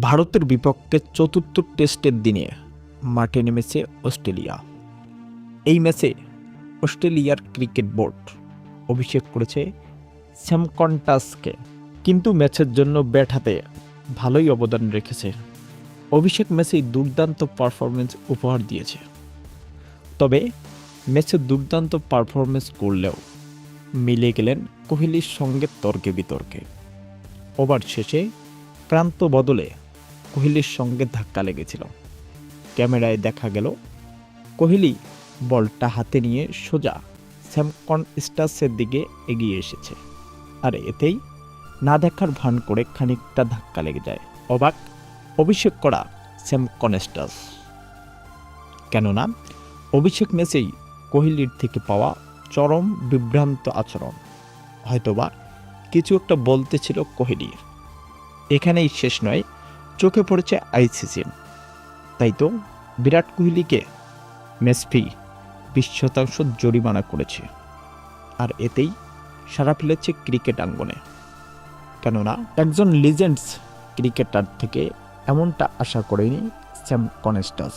ভারতের বিপক্ষে চতুর্থ টেস্টের দিনে মাঠে নেমেছে অস্ট্রেলিয়া। এই ম্যাচে অস্ট্রেলিয়ার ক্রিকেট বোর্ড অভিষেক করেছে স্যাম কন্টাসকে কিন্তু ম্যাচের জন্য ব্যাট হাতে ভালোই অবদান রেখেছে। অভিষেক ম্যাচেই দুর্দান্ত পারফরমেন্স উপহার দিয়েছে। তবে ম্যাচে দুর্দান্ত পারফরমেন্স করলেও মিলে গেলেন কোহলির সঙ্গে তর্কে বিতর্কে। ওভার শেষে প্রান্ত বদলে কোহলির সঙ্গে ধাক্কা লেগেছিল। ক্যামেরায় দেখা গেল, কোহলি বলটা হাতে নিয়ে সোজা স্যামকন স্টার্সের দিকে এগিয়ে এসেছে। আর এতেই না দেখার ভান করে খানিকটা ধাক্কা লেগে যায়। অবাক, অভিষেক করা স্যামকন স্টার্স কেননা, অভিষেক ম্যাচেই কোহলির থেকে পাওয়া চরম বিভ্রান্ত আচরণ। হয়তোবা কিছু একটা বলতে ছিল কোহলির। এখানেই শেষ নয় চোখে পড়েছে আইসিসি তাই তো বিরাট কোহলিকে মেসফি বিশ শতাংশ জরিমানা করেছে। আর এতেই সারা ফেলেছে ক্রিকেট আঙ্গনে। কেননা একজন লিজেন্ডস ক্রিকেটার থেকে এমনটা আশা করেনি স্যাম কনেস্টাস।